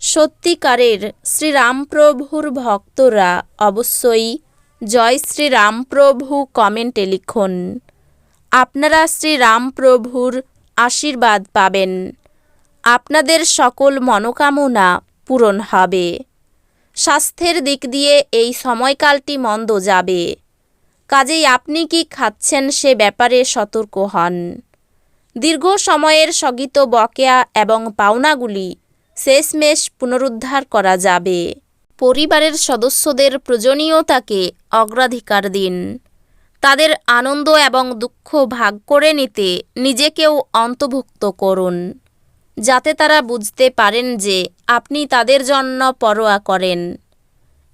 সত্যিকারের শ্রীরামপ্রভুর ভক্তরা অবশ্যই জয় শ্রীরামপ্রভু কমেন্টে লিখুন। আপনারা শ্রীরামপ্রভুর আশীর্বাদ পাবেন। আপনাদের সকল মনোকামনা পূরণ হবে। স্বাস্থ্যের দিক দিয়ে এই সময়কালটি মন্দ যাবে। কাজেই আপনি কি খাচ্ছেন সে ব্যাপারে সতর্ক হন। দীর্ঘ সময়ের স্থগিত বকেয়া এবং পাওনাগুলি শেষমেশ পুনরুদ্ধার করা যাবে। পরিবারের সদস্যদের প্রয়োজনীয়তাকে অগ্রাধিকার দিন। তাদের আনন্দ এবং দুঃখ ভাগ করে নিতে নিজেকেও অন্তর্ভুক্ত করুন, যাতে তারা বুঝতে পারেন যে আপনি তাদের জন্য পরোয়া করেন।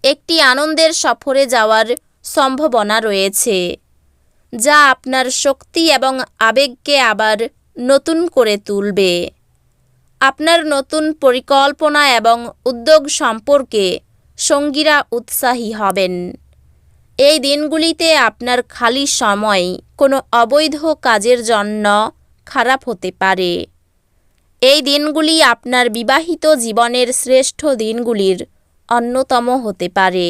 একটি আনন্দের সফরে যাওয়ার সম্ভাবনা রয়েছে, যা আপনার শক্তি এবং আবেগকে আবার নতুন করে তুলবে। আপনার নতুন পরিকল্পনা এবং উদ্যোগ সম্পর্কে সঙ্গীরা উৎসাহী হবেন। এই দিনগুলিতে আপনার খালি সময় কোনো অবৈধ কাজের জন্য খারাপ হতে পারে। এই দিনগুলি আপনার বিবাহিত জীবনের শ্রেষ্ঠ দিনগুলির অন্যতম হতে পারে।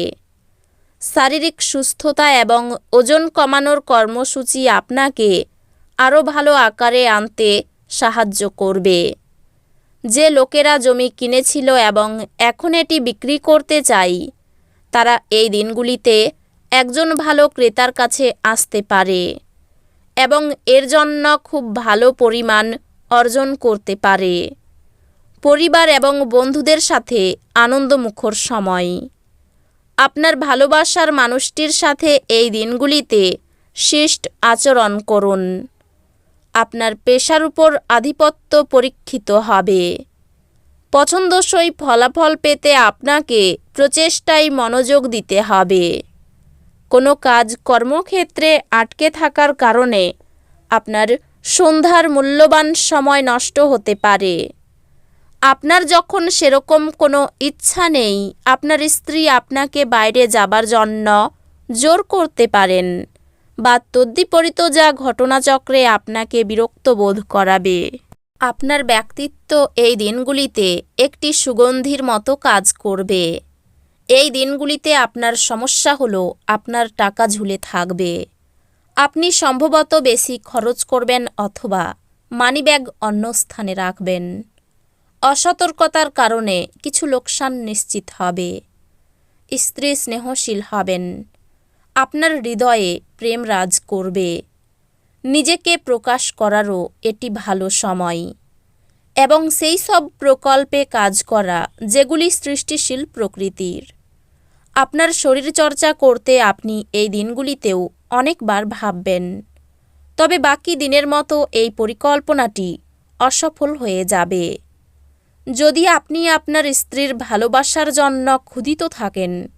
শারীরিক সুস্থতা এবং ওজন কমানোর কর্মসূচি আপনাকে আরও ভালো আকারে আনতে সাহায্য করবে। যে লোকেরা জমি কিনেছিল এবং এখন এটি বিক্রি করতে চাই, তারা এই দিনগুলিতে একজন ভালো ক্রেতার কাছে আসতে পারে এবং এর জন্য খুব ভালো পরিমাণ অর্জন করতে পারে। পরিবার এবং বন্ধুদের সাথে আনন্দমুখর সময়। আপনার ভালোবাসার মানুষটির সাথে এই দিনগুলিতে শিষ্ট আচরণ করুন। আপনার পেশার উপর আধিপত্য পরীক্ষিত হবে। পছন্দসই ফলাফল পেতে আপনাকে প্রচেষ্টায় মনোযোগ দিতে হবে। কোনো কাজ কর্মক্ষেত্রে আটকে থাকার কারণে আপনার সন্ধ্যার মূল্যবান সময় নষ্ট হতে পারে। আপনার যখন সেরকম কোনো ইচ্ছা নেই, আপনার স্ত্রী আপনাকে বাইরে যাবার জন্য জোর করতে পারেন। বা তদ্বিপরীত যা ঘটনাচক্রে আপনাকে বিরক্ত বোধ করাবে। আপনার ব্যক্তিত্ব এই দিনগুলিতে একটি সুগন্ধির মতো কাজ করবে। এই দিনগুলিতে আপনার সমস্যা হলো আপনার টাকা ঝুলে থাকবে। আপনি সম্ভবত বেশি খরচ করবেন অথবা মানিব্যাগ অন্য স্থানে রাখবেন। অসতর্কতার কারণে কিছু লোকসান নিশ্চিত হবে। স্ত্রী স্নেহশীল হবেন। আপনার হৃদয়ে প্রেম রাজ করবে। নিজেকে প্রকাশ করারও এটি ভালো সময়। এবং সেই সব প্রকল্পে কাজ করা, যেগুলি সৃষ্টিশীল প্রকৃতির। আপনার শরীরচর্চা করতে আপনি এই দিনগুলিতেও অনেকবার ভাববেন। তবে বাকি দিনের মতো এই পরিকল্পনাটি অসফল হয়ে যাবে। যদি আপনি আপনার স্ত্রীর ভালোবাসার জন্য ক্ষুধিত থাকেন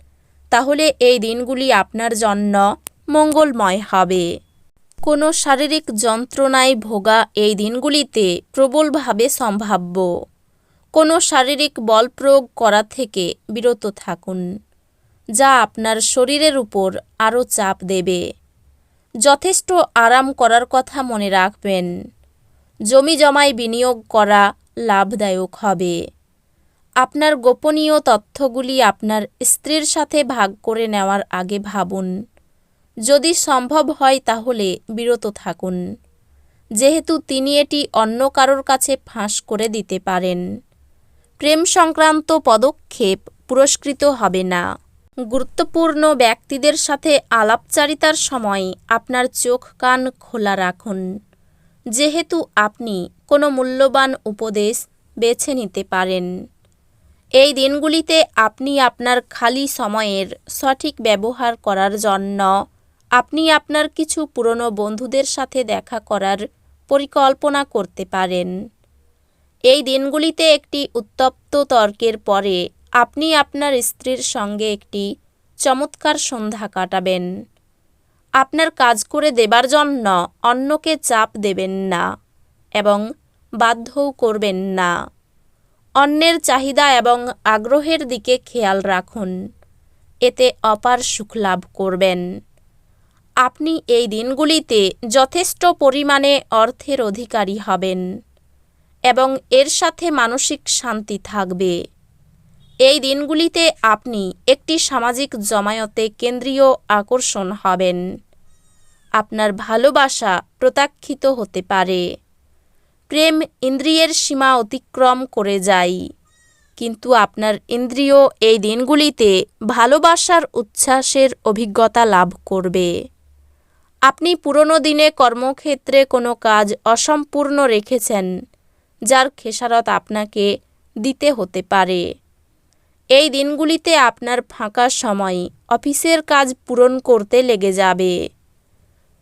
তাহলে এই দিনগুলি আপনার জন্য মঙ্গলময় হবে। কোনো শারীরিক যন্ত্রণায় ভোগা এই দিনগুলিতে প্রবলভাবে সম্ভাব্য। কোনো শারীরিক বল প্রয়োগ করা থেকে বিরত থাকুন, যা আপনার শরীরের উপর আরও চাপ দেবে। যথেষ্ট আরাম করার কথা মনে রাখবেন। জমি জমায় বিনিয়োগ করা লাভদায়ক হবে। আপনার গোপনীয় তথ্যগুলি আপনার স্ত্রীর সাথে ভাগ করে নেওয়ার আগে ভাবুন। যদি সম্ভব হয় তাহলে বিরত থাকুন। যেহেতু তিনি এটি অন্য কারোর কাছে ফাঁস করে দিতে পারেন। প্রেম সংক্রান্ত পদক্ষেপ পুরস্কৃত হবে না। গুরুত্বপূর্ণ ব্যক্তিদের সাথে আলাপচারিতার সময় আপনার চোখ কান খোলা রাখুন। যেহেতু আপনি কোনো মূল্যবান উপদেশ বেছে নিতে পারেন। এই দিনগুলিতে আপনি আপনার খালি সময়ের সঠিক ব্যবহার করার জন্য, আপনি আপনার কিছু পুরনো বন্ধুদের সাথে দেখা করার পরিকল্পনা করতে পারেন। এই দিনগুলিতে একটি উত্তপ্ত তর্কের পরে আপনি আপনার স্ত্রীর সঙ্গে একটি চমৎকার সন্ধ্যা কাটাবেন। আপনার কাজ করে দেবার জন্য অন্যকে চাপ দেবেন না এবং বাধ্যও করবেন না। অন্যের চাহিদা এবং আগ্রহের দিকে খেয়াল রাখুন। এতে অপার সুখ লাভ করবেন। আপনি এই দিনগুলিতে যথেষ্ট পরিমাণে অর্থের অধিকারী হবেন এবং এর সাথে মানসিক শান্তি থাকবে। এই দিনগুলিতে আপনি একটি সামাজিক জমায়েতে কেন্দ্রীয় আকর্ষণ হবেন। আপনার ভালোবাসা প্রত্যাখ্যিত হতে পারে। প্রেম ইন্দ্রিয়ের সীমা অতিক্রম করে যায়। কিন্তু আপনার ইন্দ্রিয় এই দিনগুলিতে ভালোবাসার উচ্ছ্বাসের অভিজ্ঞতা লাভ করবে। আপনি পুরনো দিনে কর্মক্ষেত্রে কোনো কাজ অসম্পূর্ণ রেখেছেন, যার খেসারত আপনাকে দিতে হতে পারে। এই দিনগুলিতে আপনার ফাঁকা সময় অফিসের কাজ পূরণ করতে লেগে যাবে।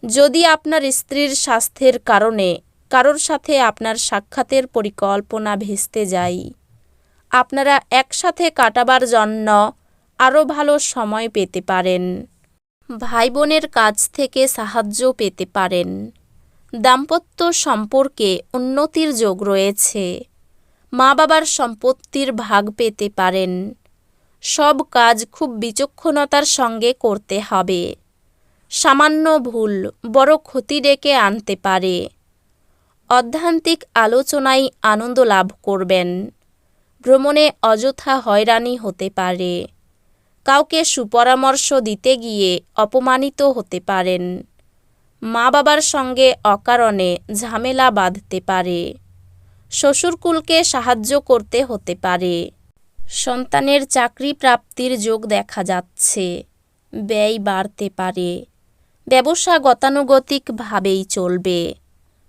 যদি আপনার স্ত্রীর স্বাস্থ্যের কারণে কারোর সাথে আপনার সাক্ষাতের পরিকল্পনা ভেস্তে যায় আপনারা একসাথে কাটাবার জন্য আরও ভালো সময় পেতে পারেন। ভাই বোনের কাছ থেকে সাহায্য পেতে পারেন। দাম্পত্য সম্পর্কে উন্নতির যোগ রয়েছে। মা বাবার সম্পত্তির ভাগ পেতে পারেন। সব কাজ খুব বিচক্ষণতার সঙ্গে করতে হবে। সামান্য ভুল বড় ক্ষতি ডেকে আনতে পারে। অধ্যান্তিক আলোচনায় আনন্দ লাভ করবেন। ভ্রমণে অযথা হয়রানি হতে পারে। কাউকে সুপরামর্শ দিতে গিয়ে অপমানিত হতে পারেন। মা বাবার সঙ্গে অকারণে ঝামেলা বাঁধতে পারে। শ্বশুরকুলকে সাহায্য করতে হতে পারে। সন্তানের চাকরি প্রাপ্তির যোগ দেখা যাচ্ছে। ব্যয় বাড়তে পারে। ব্যবসা গতানুগতিকভাবেই চলবে।